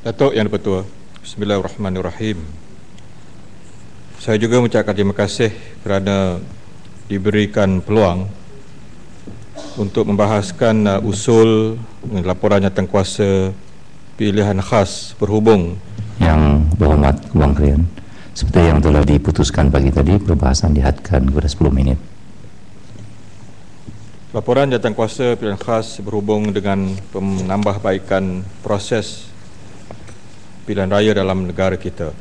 Datuk Yang Dipertua, Bismillahirrahmanirrahim. Saya juga mengucapkan terima kasih kerana diberikan peluang untuk membahaskan uh, usul laporan kuasa pilihan khas berhubung yang berhormat Wang Krian seperti yang telah diputuskan pagi tadi perbahasan dihadkan kepada 10 minit Laporan kuasa pilihan khas berhubung dengan penambahbaikan proses pilihan raya dalam negara kita.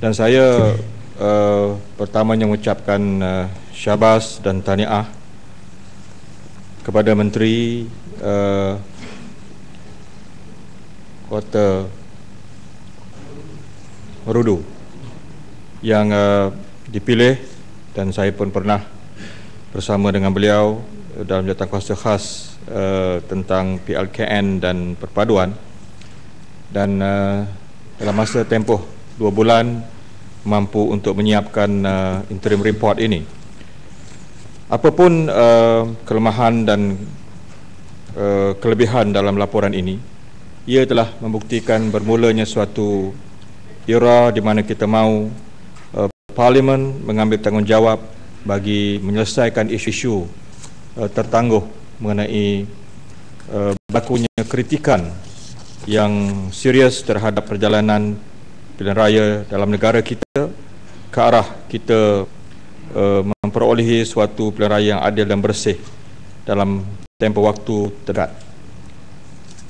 Dan saya uh, pertamanya mengucapkan uh, syabas dan tahniah kepada Menteri uh, Kota Merudu yang uh, dipilih dan saya pun pernah bersama dengan beliau dalam kuasa khas uh, tentang PLKN dan perpaduan dan uh, dalam masa tempoh dua bulan mampu untuk menyiapkan uh, interim report ini. Apapun uh, kelemahan dan uh, kelebihan dalam laporan ini, ia telah membuktikan bermulanya suatu era di mana kita mahu uh, Parlimen mengambil tanggungjawab bagi menyelesaikan isu-isu uh, tertangguh mengenai uh, bakunya kritikan yang serius terhadap perjalanan pilihan raya dalam negara kita ke arah kita uh, memperolehi suatu pilihan raya yang adil dan bersih dalam tempoh waktu terdekat.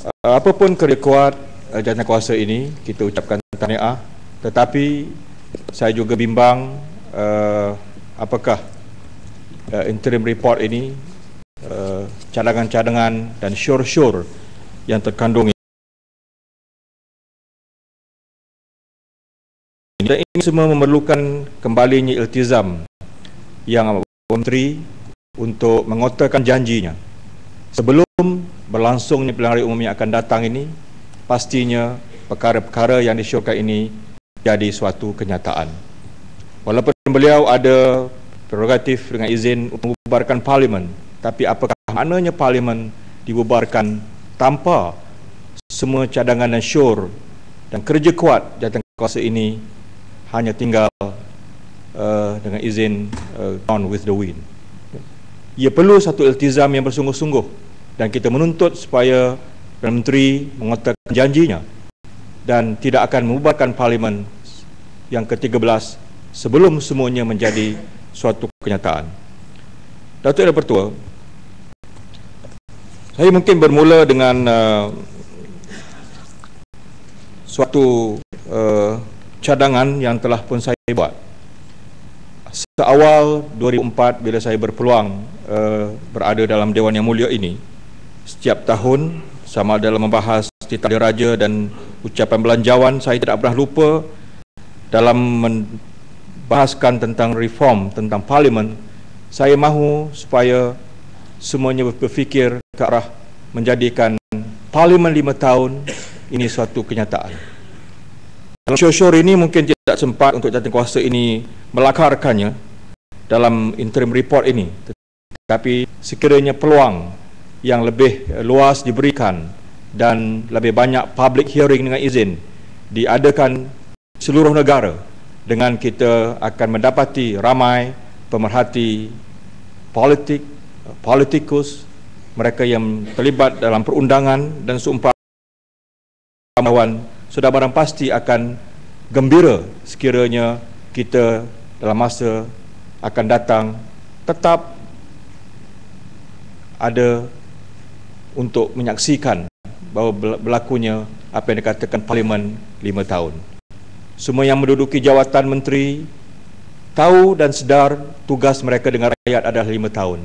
Uh, apapun kerja kuat uh, jatuh kuasa ini, kita ucapkan tahniah tetapi saya juga bimbang uh, apakah uh, interim report ini uh, cadangan-cadangan dan syur-syur yang terkandung Dan ini semua memerlukan kembalinya iltizam yang menteri untuk mengotakkan janjinya. Sebelum berlangsungnya pilihan raya umum yang akan datang ini, pastinya perkara-perkara yang disyorkan ini jadi suatu kenyataan. Walaupun beliau ada prerogatif dengan izin membubarkan parlimen, tapi apakah maknanya parlimen dibubarkan tanpa semua cadangan dan syur dan kerja kuat jatuh kuasa ini hanya tinggal uh, dengan izin uh, on with the wind. Ia perlu satu iltizam yang bersungguh-sungguh dan kita menuntut supaya Perdana Menteri mengotakkan janjinya dan tidak akan membubarkan parlimen yang ke-13 sebelum semuanya menjadi suatu kenyataan. Datuk Yang Pertua, saya mungkin bermula dengan uh, suatu uh, cadangan yang telah pun saya buat. Seawal 2004 bila saya berpeluang uh, berada dalam Dewan Yang Mulia ini, setiap tahun sama dalam membahas Tita Raja dan ucapan belanjawan, saya tidak pernah lupa dalam membahaskan tentang reform, tentang parlimen, saya mahu supaya semuanya berfikir ke arah menjadikan parlimen lima tahun ini suatu kenyataan. Syur-syur ini mungkin tidak sempat untuk jatuh kuasa ini melakarkannya dalam interim report ini. Tetapi sekiranya peluang yang lebih luas diberikan dan lebih banyak public hearing dengan izin diadakan seluruh negara dengan kita akan mendapati ramai pemerhati politik, politikus, mereka yang terlibat dalam perundangan dan seumpamawan sudah barang pasti akan gembira sekiranya kita dalam masa akan datang tetap ada untuk menyaksikan bahawa berlakunya apa yang dikatakan parlimen lima tahun. Semua yang menduduki jawatan menteri tahu dan sedar tugas mereka dengan rakyat adalah lima tahun.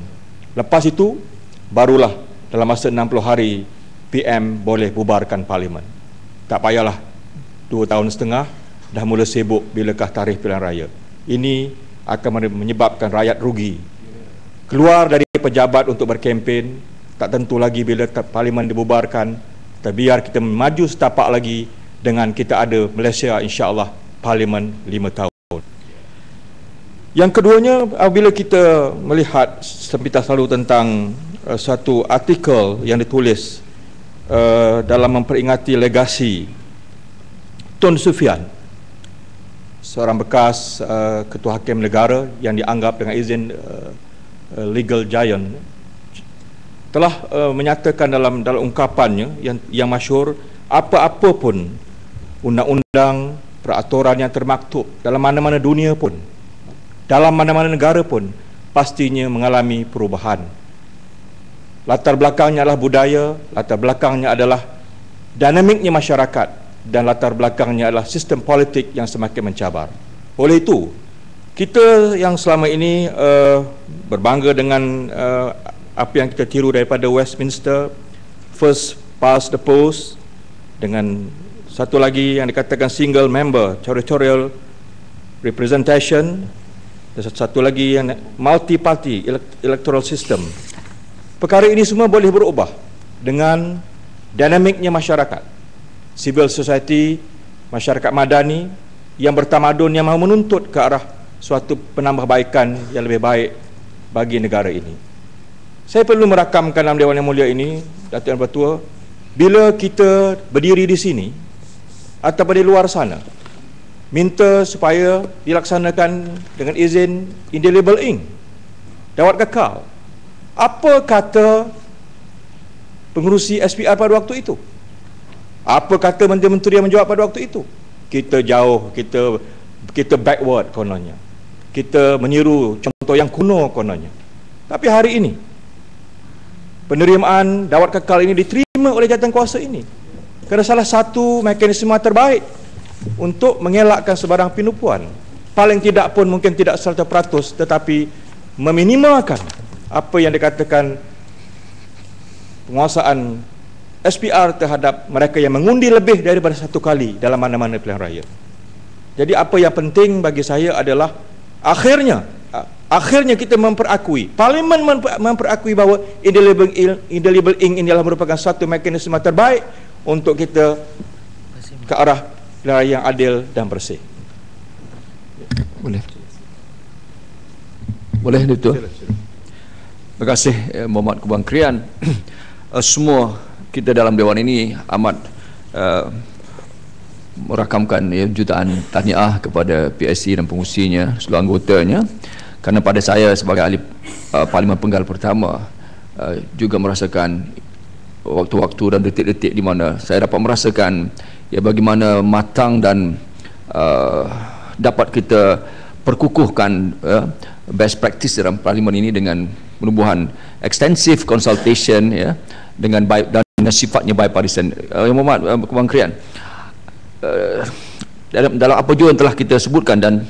Lepas itu, barulah dalam masa 60 hari PM boleh bubarkan parlimen tak payahlah dua tahun setengah dah mula sibuk bilakah tarikh pilihan raya. Ini akan menyebabkan rakyat rugi. Keluar dari pejabat untuk berkempen, tak tentu lagi bila parlimen dibubarkan, terbiar kita maju setapak lagi dengan kita ada Malaysia insya-Allah parlimen lima tahun. Yang keduanya apabila kita melihat sempitas selalu tentang uh, satu artikel yang ditulis uh, dalam memperingati legasi Tun Sufian seorang bekas uh, ketua hakim negara yang dianggap dengan izin uh, legal giant telah uh, menyatakan dalam dalam ungkapannya yang yang masyhur apa-apa pun undang-undang peraturan yang termaktub dalam mana-mana dunia pun dalam mana-mana negara pun pastinya mengalami perubahan latar belakangnya adalah budaya latar belakangnya adalah dinamiknya masyarakat dan latar belakangnya adalah sistem politik yang semakin mencabar. Oleh itu, kita yang selama ini uh, berbangga dengan uh, apa yang kita tiru daripada Westminster, first past the post, dengan satu lagi yang dikatakan single member territorial representation, dan satu lagi yang multi party electoral system. Perkara ini semua boleh berubah dengan dinamiknya masyarakat civil society, masyarakat madani yang bertamadun yang mahu menuntut ke arah suatu penambahbaikan yang lebih baik bagi negara ini. Saya perlu merakamkan dalam Dewan Yang Mulia ini, Datuk Yang Bertua, bila kita berdiri di sini atau di luar sana, minta supaya dilaksanakan dengan izin indelible ink, dawat kekal. Apa kata pengurusi SPR pada waktu itu? Apa kata menteri-menteri yang menjawab pada waktu itu? Kita jauh, kita kita backward kononnya. Kita meniru contoh yang kuno kononnya. Tapi hari ini penerimaan dawat kekal ini diterima oleh jawatan kuasa ini. Kerana salah satu mekanisme terbaik untuk mengelakkan sebarang penipuan. Paling tidak pun mungkin tidak 100% tetapi meminimalkan apa yang dikatakan penguasaan SPR terhadap mereka yang mengundi lebih daripada satu kali dalam mana-mana pilihan raya. Jadi apa yang penting bagi saya adalah akhirnya akhirnya kita memperakui parlimen memperakui bahawa indelible indelible ink ini adalah merupakan satu mekanisme terbaik untuk kita ke arah pilihan raya yang adil dan bersih. Boleh. Boleh itu. Terima kasih eh, Muhammad Kubang Krian. Eh, semua kita dalam dewan ini amat uh, merakamkan ya, jutaan tahniah kepada PSC dan pengusinya, seluruh anggotanya kerana pada saya sebagai ahli uh, parlimen penggal pertama uh, juga merasakan waktu-waktu dan detik-detik di mana saya dapat merasakan ya bagaimana matang dan uh, dapat kita perkukuhkan uh, best practice dalam parlimen ini dengan penubuhan extensive consultation ya dengan baik dan sifatnya bipartisan. Uh, Yang Muhammad uh, Kebang Krian. Uh, dalam, dalam apa juga yang telah kita sebutkan dan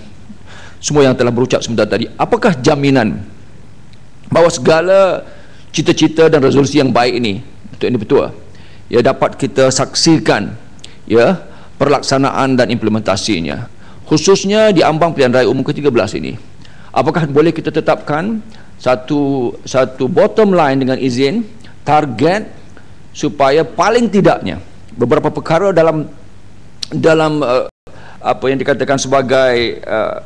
semua yang telah berucap sebentar tadi, apakah jaminan bahawa segala cita-cita dan resolusi yang baik ini, betul ini betul, ya dapat kita saksikan ya perlaksanaan dan implementasinya khususnya di ambang pilihan raya umum ke-13 ini apakah boleh kita tetapkan satu satu bottom line dengan izin target supaya paling tidaknya beberapa perkara dalam dalam uh, apa yang dikatakan sebagai uh,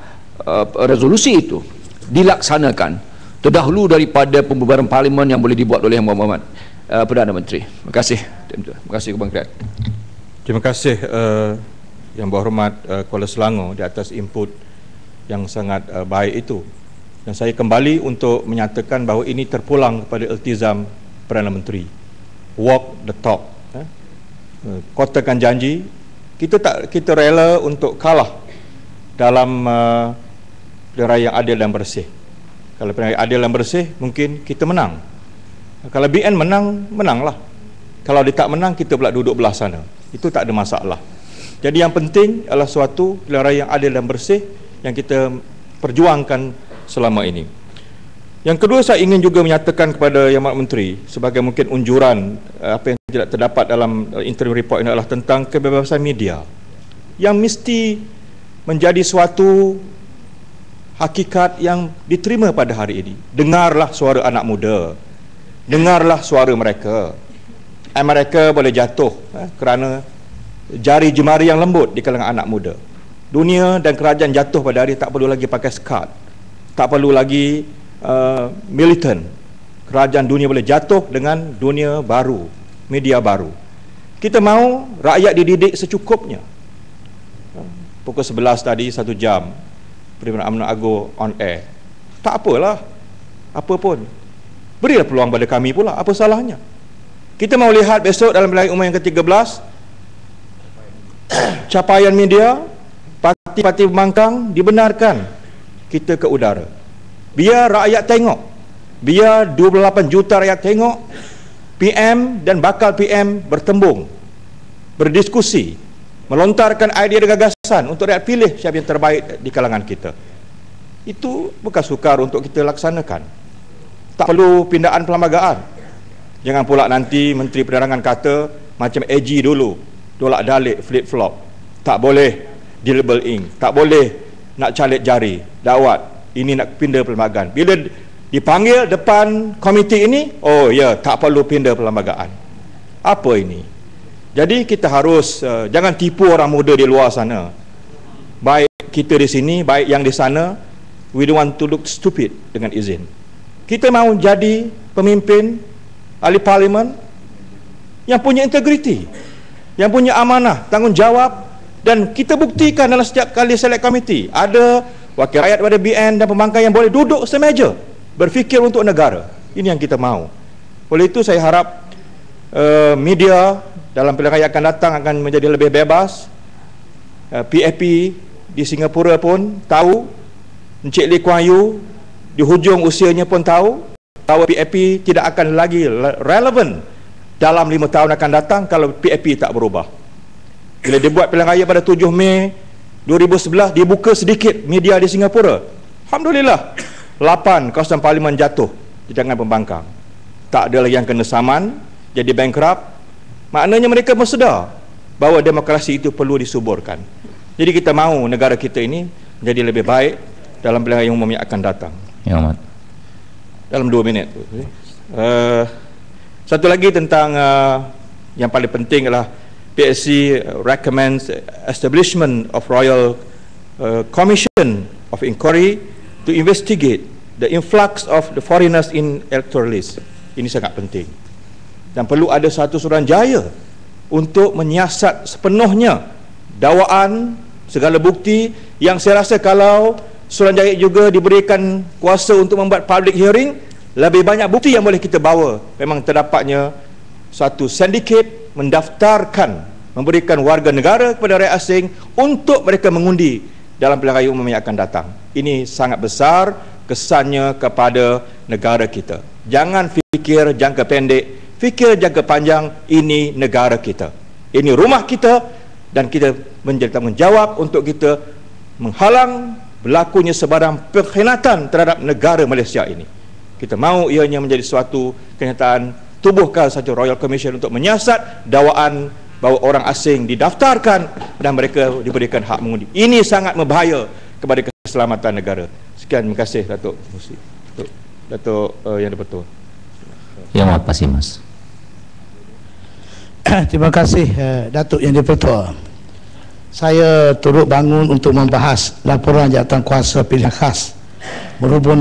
uh, resolusi itu dilaksanakan terdahulu daripada pembubaran parlimen yang boleh dibuat oleh Yang Muhammad uh, Perdana Menteri. Terima kasih. Terima kasih Kebang Kriat. Terima kasih uh, Yang Berhormat uh, Kuala Selangor di atas input yang sangat uh, baik itu. Dan saya kembali untuk menyatakan bahawa ini terpulang kepada iltizam Perdana Menteri. Walk the talk eh? kotakan janji kita tak kita rela untuk kalah dalam uh, pilihan yang adil dan bersih. Kalau pilihan adil dan bersih mungkin kita menang. Kalau BN menang menanglah. Kalau dia tak menang kita pula duduk belah sana. Itu tak ada masalah. Jadi yang penting adalah suatu raya yang adil dan bersih yang kita perjuangkan selama ini yang kedua saya ingin juga menyatakan kepada Yang Mak Menteri sebagai mungkin unjuran eh, apa yang tidak terdapat dalam eh, interim report ini adalah tentang kebebasan media yang mesti menjadi suatu hakikat yang diterima pada hari ini. Dengarlah suara anak muda. Dengarlah suara mereka. Eh, mereka boleh jatuh eh, kerana jari jemari yang lembut di kalangan anak muda. Dunia dan kerajaan jatuh pada hari tak perlu lagi pakai skat. Tak perlu lagi uh, militan kerajaan dunia boleh jatuh dengan dunia baru media baru kita mahu rakyat dididik secukupnya pukul 11 tadi satu jam Perintah UMNO Ago on air. Tak apalah. Apa pun. Berilah peluang pada kami pula. Apa salahnya? Kita mau lihat besok dalam pilihan umum yang ke-13 capaian media parti-parti pembangkang dibenarkan kita ke udara. Biar rakyat tengok. Biar 28 juta rakyat tengok PM dan bakal PM bertembung berdiskusi melontarkan idea dan gagasan untuk rakyat pilih siapa yang terbaik di kalangan kita. Itu bukan sukar untuk kita laksanakan. Tak perlu pindaan perlembagaan jangan pula nanti Menteri Penerangan kata macam AG dulu tolak dalik flip flop tak boleh dilabel ink. Tak boleh nak calit jari dawat. Ini nak pindah perlembagaan. Bila dipanggil depan komiti ini oh ya tak perlu pindah perlembagaan. Apa ini? Jadi kita harus uh, jangan tipu orang muda di luar sana. Baik kita di sini baik yang di sana we don't want to look stupid dengan izin. Kita mahu jadi pemimpin ahli parlimen yang punya integriti, yang punya amanah, tanggungjawab dan kita buktikan dalam setiap kali select committee ada wakil rakyat pada BN dan pembangkang yang boleh duduk semeja berfikir untuk negara. Ini yang kita mahu. Oleh itu saya harap uh, media dalam pilihan raya akan datang akan menjadi lebih bebas. Uh, PAP di Singapura pun tahu Encik Lee Kuan Yew di hujung usianya pun tahu bahawa PAP tidak akan lagi relevan dalam lima tahun akan datang kalau PAP tak berubah. Bila dia buat pilihan raya pada 7 Mei 2011, dia buka sedikit media di Singapura. Alhamdulillah, 8 kawasan parlimen jatuh di tangan pembangkang. Tak ada lagi yang kena saman, jadi bankrupt. Maknanya mereka bersedar bahawa demokrasi itu perlu disuburkan. Jadi kita mahu negara kita ini menjadi lebih baik dalam pilihan raya umum yang akan datang. Ya Ahmad. Dalam dua minit. Uh, satu lagi tentang uh, yang paling penting adalah PSC recommends establishment of Royal uh, Commission of Inquiry to investigate the influx of the foreigners in electoral list. Ini sangat penting. Dan perlu ada satu suran jaya untuk menyiasat sepenuhnya dakwaan segala bukti yang saya rasa kalau Suruhanjaya juga diberikan kuasa untuk membuat public hearing lebih banyak bukti yang boleh kita bawa memang terdapatnya satu syndicate mendaftarkan memberikan warga negara kepada rakyat asing untuk mereka mengundi dalam pilihan raya umum yang akan datang. Ini sangat besar kesannya kepada negara kita. Jangan fikir jangka pendek fikir jangka panjang ini negara kita. Ini rumah kita dan kita menjadi tanggungjawab untuk kita menghalang berlakunya sebarang pengkhianatan terhadap negara Malaysia ini. Kita mahu ianya menjadi suatu kenyataan tubuhkan satu Royal Commission untuk menyiasat dakwaan bahawa orang asing didaftarkan dan mereka diberikan hak mengundi. Ini sangat membahaya kepada keselamatan negara. Sekian, terima kasih Datuk Musi. Datuk, Datuk uh, Yang Dipertua. Ya, Mat Pasimas. terima kasih uh, Datuk Yang Dipertua saya turut bangun untuk membahas laporan jawatan kuasa pilihan khas berhubung